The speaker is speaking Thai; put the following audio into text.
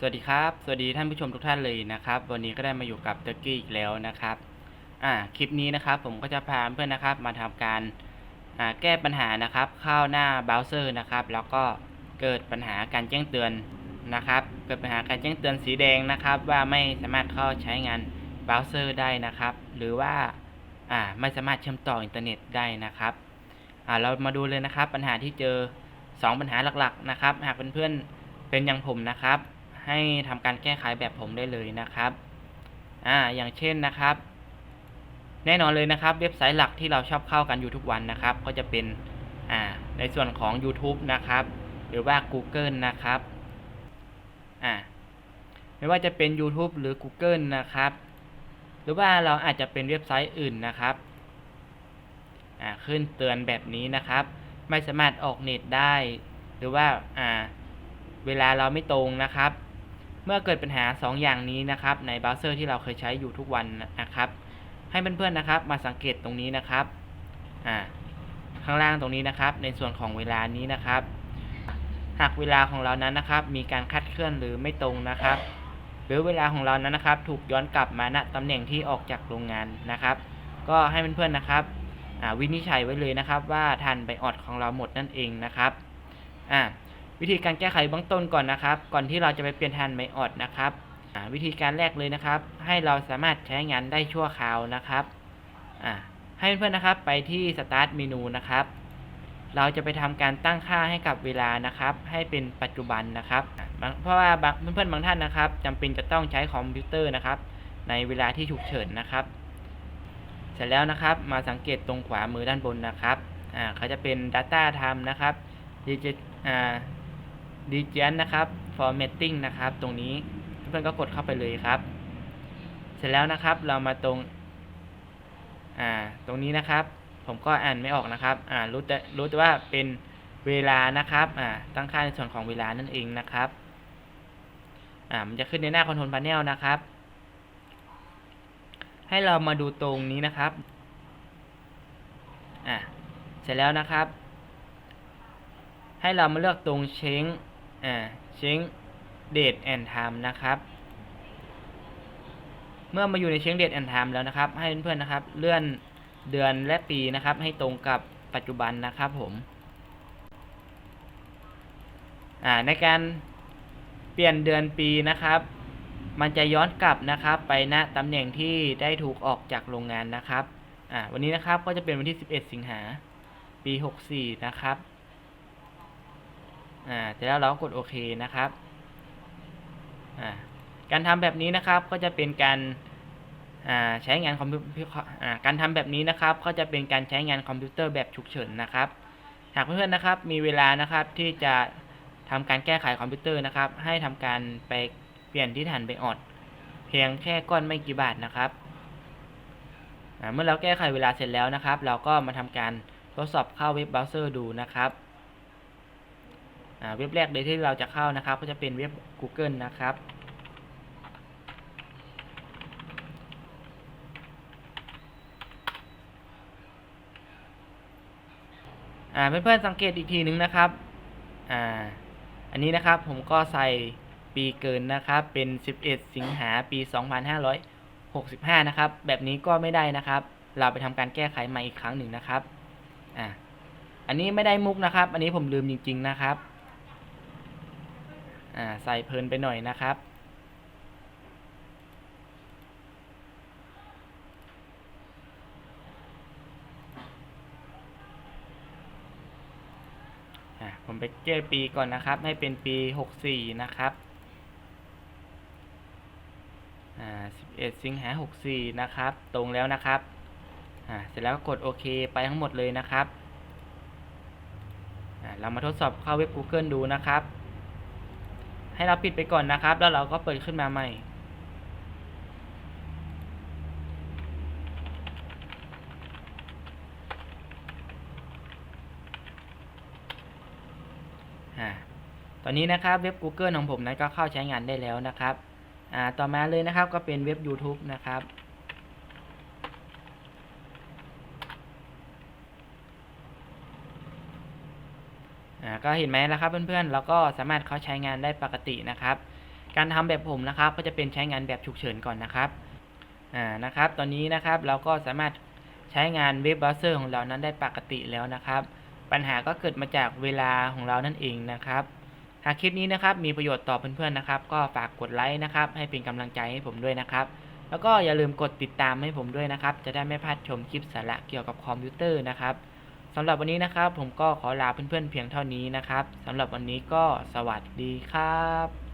สวัสดีครับ สวัสดีท่านผู้ชมทุกท่านเลยนะครับ วันนี้ก็ได้มาอยู่กับเตอร์กี้อีกแล้วนะครับ อ่า คลิปนี้นะครับ ผมก็จะพาเพื่อนนะครับ มาทำการ อ่า แก้ปัญหานะครับ เข้าหน้าเบราว์เซอร์นะครับ แล้วก็เกิดปัญหาการแจ้งเตือนนะครับ เกิดปัญหาการแจ้งเตือนสีแดงนะครับ ว่าไม่สามารถเข้าใช้งานเบราว์เซอร์ได้นะครับ หรือว่า อ่า ไม่สามารถเชื่อมต่ออินเทอร์เน็ตได้นะครับ อ่า เรามาดูเลยนะครับ ปัญหาที่เจอ 2 ปัญหาหลักๆนะครับ หากเพื่อนๆเป็นอย่างผมนะครับ ให้ทำการแก้ไขแบบผมได้เลยนะครับ อ่า อย่างเช่นนะครับ แน่นอนเลยนะครับ เว็บไซต์หลักที่เราชอบเข้ากันอยู่ทุกวันนะครับ ก็จะเป็น อ่า ในส่วนของ YouTube นะครับ หรือว่า Google นะครับ อ่า ไม่ว่าจะเป็น YouTube หรือ Google นะครับ หรือว่าเราอาจจะเป็นเว็บไซต์อื่นนะครับ อ่า ขึ้นเตือนแบบนี้นะครับ ไม่สามารถออกเน็ตได้ หรือว่า อ่าเวลาเราไม่ตรงนะครับ เมื่อเกิดปัญหา 2 อย่างนี้นะครับในเบราว์เซอร์ที่เราเคยใช้อยู่ทุกวันนะครับให้เพื่อนๆนะครับมาสังเกตตรงนี้นะครับอ่าข้างล่างตรงนี้นะครับ ในส่วนของเวลานี้นะครับ หากเวลาของเรานั้นนะครับ มีการคลาดเคลื่อนหรือไม่ตรงนะครับ หรือเวลาของเรานั้นนะครับ ถูกย้อนกลับมาณตำแหน่งที่ออกจากโรงงานนะครับ ก็ให้เพื่อนๆนะครับอ่าวินิจฉัยไว้เลยนะครับ ว่าทันไบออดของเราหมดนั่นเองนะครับอ่า วิธีการแก้ไขเบื้องต้นก่อนนะครับ ก่อนที่เราจะไปเปลี่ยนทันไบออดนะครับวิธีการแรกเลยนะครับ ให้เราสามารถใช้งานได้ชั่วคราวนะครับให้เพื่อนๆนะครับไปที่ Start เมนูนะครับ เราจะไปทำการตั้งค่าให้กับเวลานะครับ ให้เป็นปัจจุบันนะครับ เพราะว่าเพื่อนๆบางท่านนะครับจำเป็นจะต้องใช้คอมพิวเตอร์นะครับ ในเวลาที่ฉุกเฉินนะครับ เสร็จแล้วนะครับมาสังเกตตรงขวามือด้านบนนะครับเขาจะเป็น Data Time นะครับ ดีเจนนะครับ formatting นะครับ ตรงนี้เพื่อนๆก็กดเข้าไปเลยครับ เสร็จแล้วนะครับเรามาตรง อ่า ตรงนี้นะครับ ผมก็อ่านไม่ออกนะครับ อ่า รู้แต่รู้แต่ว่าเป็นเวลานะครับ อ่า ตั้งค่าในส่วนของเวลานั่นเองนะครับ อ่า มันจะขึ้นในหน้า Control Panel นะครับ ให้เรามาดูตรงนี้นะครับ อ่า เสร็จแล้วนะครับให้เรามาเลือกตรงเช้ง อ่าเช้ง date and time นะครับ เมื่อมาอยู่ในเช้ง date and time แล้วนะครับ ให้เพื่อนๆนะครับ เลื่อนเดือนและปีนะครับ ให้ตรงกับปัจจุบันนะครับผมอ่าในการเปลี่ยนเดือนปีนะครับ มันจะย้อนกลับนะครับ ไปณตำแหน่งที่ได้ถูกออกจากโรงงานนะครับอ่าวันนี้นะครับก็จะเป็นวันที่ 11 สิงหาปี 64 นะครับ อ่าเสร็จแล้วเราก็กดโอเคนะครับอ่าการทำแบบนี้นะครับก็จะเป็นการอ่าใช้งานคอมพิวเตอ่าการทำแบบนี้นะครับ ก็จะเป็นการใช้งานคอมพิวเตอร์แบบฉุกเฉินนะครับ หากเพื่อนๆนะครับ มีเวลานะครับที่จะทำการแก้ไขคอมพิวเตอร์นะครับ ให้ทำการไปเปลี่ยนที่ฐานไบออด เพียงแค่ก้อนไม่กี่บาทนะครับอ่าเมื่อเราแก้ไขเวลาเสร็จแล้วนะครับ เราก็มาทำการทดสอบเข้าเว็บเบราว์เซอร์ดูนะครับ เว็บแรกเลยที่เราจะเข้านะครับ ก็จะเป็นเว็บ Google นะครับ อ่าเพื่อนๆสังเกตอีกทีนึงนะครับ อ่า อันนี้นะครับผมก็ใส่ปีเกินนะครับ เป็น 11 สิงหาปี 2565 นะครับ แบบนี้ก็ไม่ได้นะครับ เราไปทำการแก้ไขใหม่อีกครั้งหนึ่งนะครับ อ่าอันนี้ไม่ได้มุกนะครับ อันนี้ผมลืมจริง ๆ นะครับ อ่าใส่เพลินไปหน่อยนะครับ ผมไปแก้ปีก่อนนะครับ ให้เป็นปี 64 นะครับอ่า11 สิงหา 64 นะครับ ตรงแล้วนะครับอ่าเสร็จแล้วก็กดโอเคไปทั้งหมดเลยนะครับเรามาทดสอบเข้าเว็บ Google ดูนะครับ ให้เราปิดไปก่อนนะครับ แล้วเราก็เปิดขึ้นมาใหม่ ตอนนี้นะครับเว็บ Google ของผมนั้นก็เข้าใช้งานได้แล้วนะครับอ่าต่อมาเลยนะครับก็เป็นเว็บ YouTube นะครับ อ่าก็เห็นไหมนะครับเพื่อนๆเราก็สามารถเข้าใช้งานได้ปกตินะครับ การทำแบบผมนะครับ ก็จะเป็นใช้งานแบบฉุกเฉินก่อนนะครับอ่านะครับ ตอนนี้นะครับเราก็สามารถใช้งานเว็บเบราว์เซอร์ของเรานั้นได้ปกติแล้วนะครับ ปัญหาก็เกิดมาจากเวลาของเรานั่นเองนะครับหากคลิปนี้นะครับมีประโยชน์ต่อเพื่อนๆนะครับ ก็ฝากกดไลค์นะครับ ให้เป็นกำลังใจให้ผมด้วยนะครับ แล้วก็อย่าลืมกดติดตามให้ผมด้วยนะครับ จะได้ไม่พลาดชมคลิปสาระเกี่ยวกับคอมพิวเตอร์นะครับ สำหรับวันนี้นะครับ ผมก็ขอลาเพื่อนๆเพียงเท่านี้นะครับสำหรับวันนี้ก็สวัสดีครับ